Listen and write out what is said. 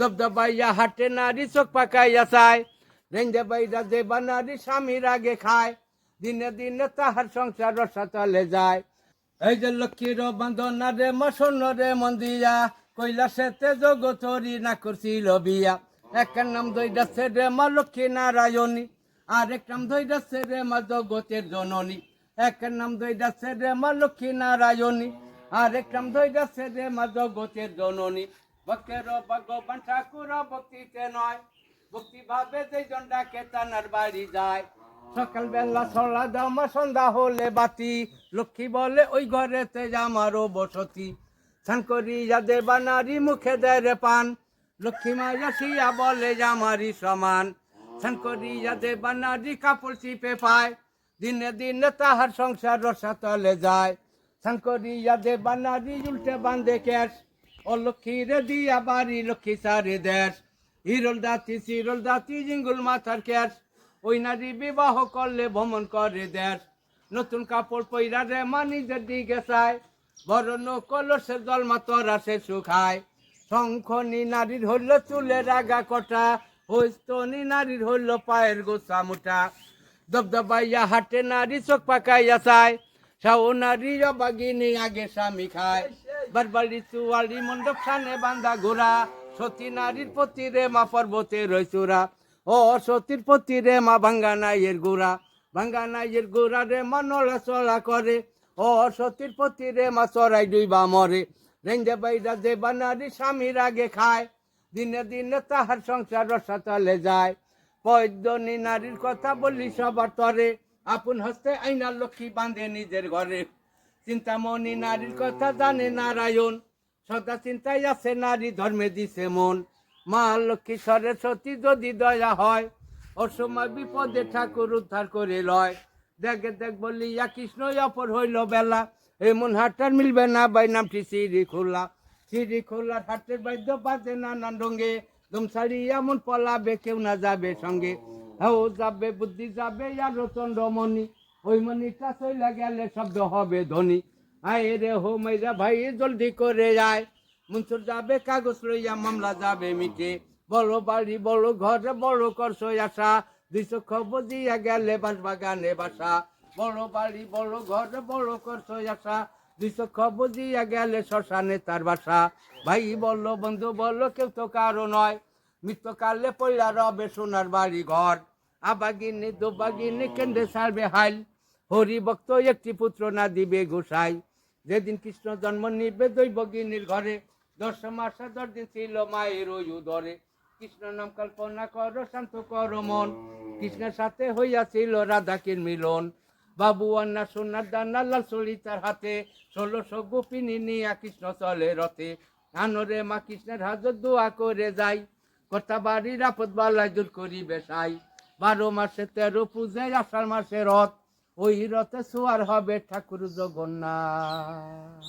দবদবাইয়া হাটে নারী চোখ পাকাইয়া চায়। রেঞ্জে বাইরা যে বানারি স্বামীর আগে খায়। দিনে দিনে তাহার সংসার রসা চলে যায়। এই যে লক্ষ্মীর বন্দনা রে মসন্ন রে মন্দিয়া কৈলাসেতে জগতরি না করছিল বিয়া। এক নাম দইদাসে রে মা লক্ষ্মী নারায়ণী, আর এক নাম দইদাসে রে মা জগতের জননী। এক নাম দইদাসে রে মা লক্ষ্মী নারায়ণী, আর এক নাম দইদাসে রে মা জগতের জননী। ভক্তের ভগবান ঠাকুর, ভক্তিতে নয়। ভক্তি ভাবে যে জন্ডাকে তানার বাড়ি যায়। সকাল বেলা সলা জামা সন্ধ্যা হলে বাতি। লক্ষ্মী বলে, ওই ঘরেতে আমারও বসতি। স্নান করি যাদের বানারি মুখে দেয় পান। লক্ষ্মী মায়া শিয়া বলে জামারি সমান। স্নান করি যাদের বানারি কাপড় চিপে পায়। দিনে দিনে তাহার সংসার রসা তলে যায়। স্নান করি যাদের বানারি উল্টে বাঁধে ক্যাশ। ও লক্ষ্মী রে দিয়া বাড়ি, লক্ষ্মী সারে দেশ। হিরল দাতি, সিরল দাতি, জিঙ্গুল মাথার ক্যাশ। ওই নারী বিবাহ করলে ভ্রমণ করে দেশ। নতুন কাপড় পইরা রে মা নিজের দিকে চায়। বরণ কলসে জল মাতরা সে শুকায় শঙ্খনি নারীর হইল চুলের আগা কটা। হইস্তনি নারীর হইল পায়ের গোসা মোটা। দবদবাইয়া হাটে নারী চোখ পাকাইয়া চায়। সাও নারী বাগিনী আগে স্বামী খায়। বারবারি চুয়ালি মণ্ডপ সানে বান্ধা ঘোরা সতী নারীর প্রতি রে মা পর্বতে রইচুরা ও সতীর প্রতি রে মা ভাঙ্গা নাইয়ের গোড়া। ভাঙ্গা নাইয়ের গোড়া রে মা নড়া চড়া করে। ও সতীর প্রতি রে মা চড়াই ডুইবা মরে। রেঞ্জে বাইরা যে বানারি স্বামীর আগে খায়। দিনে দিনে তাহার সংসার রসা চলে যায়। পয়দনী নারীর কথা বলি সবার তরে। আপন হস্তে আইনার লক্ষ্মী বাঁধে নিজের ঘরে। চিন্তামণি নারীর কথা জানে নারায়ণ। সদা চিন্তায় আছে নারী ধর্মে দিছে মন। মা লক্ষ্মী সরস্বতী যদি দয়া হয়, অসময় বিপদে ঠাকুর উদ্ধার করে লয়। দেখে দেখ বলিয়া কৃষ্ণ অপর হইল বেলা। এমন হাটটার মিলবে না বাই নামটি সিঁড়ি খোলা সিঁড়ি খোলার হাটের বাদ্য বাজে নানান রঙে। দম সারি এমন পলাবে, কেউ না যাবে সঙ্গে। হ্যাঁ যাবে, বুদ্ধি যাবে, আর চন্দ্রমণি। ওই মণিটা চলে গেলে শব্দ হবে ধ্বনি। আয় রে হো মাইরা ভাই, জলদি করে যায় মুন্সুর যাবে, কাগজ লইয়া মামলা যাবে মিটে। বড় বাড়ি, বড় ঘর, বড় করছই আশা। দুই চোখ বুঝিয়া গেলে বাস বাগানে বাসা। বড় বাড়ি, বড় ঘর, বড় করছই আশা। দুই চোখ বুঝিয়া গেলে শ্মশানে তার বাসা। ভাই বলল বন্ধু বলল কেউ তো কারও নয়। মৃত্যুকালে পয়লা রবে সোনার বাড়ি ঘর আবাগিনী দুবাগিনী কেন্দ্রে সারবে হাইল। হরি ভক্ত একটি পুত্র না দিবে গোসাই। যেদিন কৃষ্ণ জন্ম নিবে দৈবগিনীর ঘরে দশ মাসে দশ দিন ছিল মায়ের ওই উদরে। কৃষ্ণ নাম কল্পনা করো, শান্ত করো মন। কৃষ্ণের সাথে হইয়াছিল রাধাকির মিলন। বাবু আন্না সোনার দান্না লাল সলিতার হাতে, ষোলোশো গোপিনী নিয়া কৃষ্ণ চলে রথে। আনরে মা কৃষ্ণের হাজর দোয়া করে যাই কথা বাড়ির আপদ বালায় দূর করিবে সাই। বারো মাসে তেরো পূজায় আষাঢ় মাসে রথ ওই রথে সোয়ার হবে ঠাকুর জগন্নাথ।